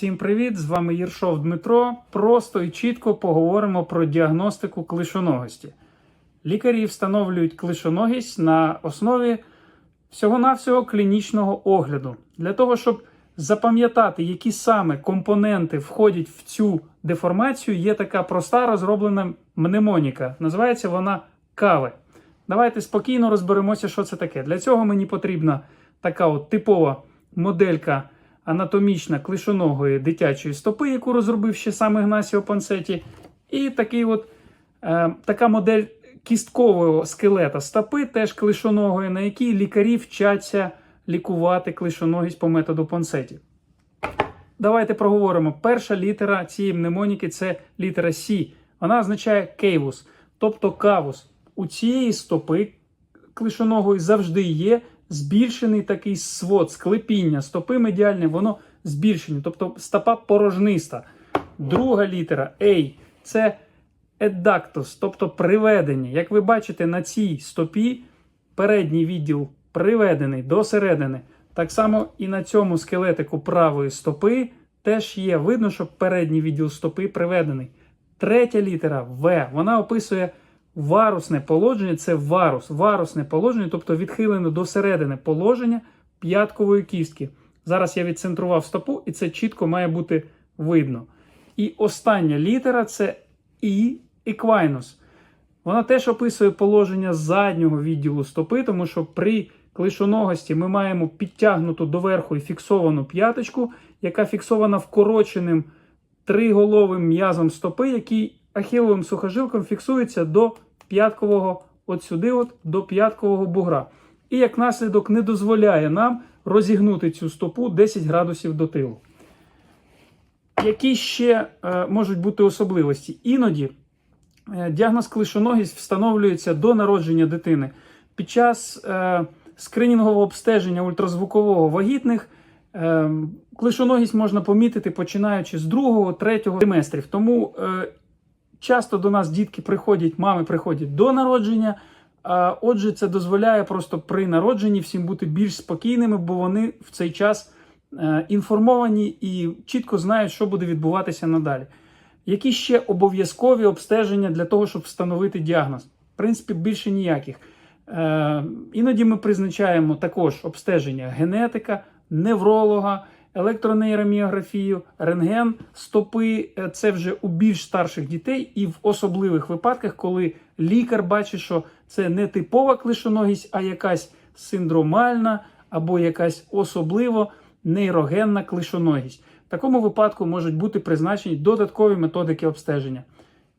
Всім привіт! З вами Єршов Дмитро. Просто і чітко поговоримо про діагностику клишоногості. Лікарі встановлюють клишоногість на основі всього-навсього клінічного огляду. Для того, щоб запам'ятати, які саме компоненти входять в цю деформацію, є така проста розроблена мнемоніка. Називається вона кави. Давайте спокійно розберемося, що це таке. Для цього мені потрібна така от типова моделька анатомічна клишоногої дитячої стопи, яку розробив ще сам Ігнасіо Пансеті. І такий от, е, така модель кісткового скелета стопи, теж клишоногої, на якій лікарі вчаться лікувати клишоногість по методу Пансеті. Давайте проговоримо. Перша літера цієї мнемоніки це літера С. Вона означає кейвус, тобто кавус. У цієї стопи клишоногої завжди є збільшений такий свод, склепіння стопи медіальне, воно збільшені, тобто стопа порожниста. Друга літера A це едактус, тобто приведення. Як ви бачите, на цій стопі передній відділ приведений до середини. Так само і на цьому скелетику правої стопи теж є. Видно, що передній відділ стопи приведений. Третя літера В. Вона описує варусне положення це варус. Варусне положення, тобто відхилене до середини положення п'яткової кістки. Зараз я відцентрував стопу, і це чітко має бути видно. І остання літера це І еквайнус. Вона теж описує положення заднього відділу стопи, тому що при клишоногості ми маємо підтягнуту доверху і фіксовану п'яточку, яка фіксована вкороченим триголовим м'язом стопи, який ахіловим сухожилком фіксується до п'яткового, от сюди, от, до п'яткового бугра. І як наслідок не дозволяє нам розігнути цю стопу 10 градусів до тилу. Які ще е, можуть бути особливості? Іноді е, діагноз клишоногість встановлюється до народження дитини. Під час е, скринінгового обстеження ультразвукового вагітних е, клишоногість можна помітити починаючи з другого, третього триместрів. Тому е, часто до нас дітки приходять, мами приходять до народження. А отже, це дозволяє просто при народженні всім бути більш спокійними, бо вони в цей час е, інформовані і чітко знають, що буде відбуватися надалі. Які ще обов'язкові обстеження для того, щоб встановити діагноз? В принципі, більше ніяких. Е, іноді ми призначаємо також обстеження генетика, невролога, електронейроміографію, рентген, стопи. Е, Це вже у більш старших дітей і в особливих випадках, коли лікар бачить, що це не типова клишоногість, а якась синдромальна або якась особливо нейрогенна клишоногість. В такому випадку можуть бути призначені додаткові методики обстеження.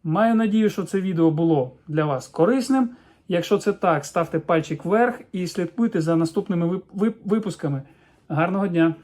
Маю надію, що це відео було для вас корисним. Якщо це так, ставте пальчик вверх і слідкуйте за наступними вип- вип- випусками. Гарного дня!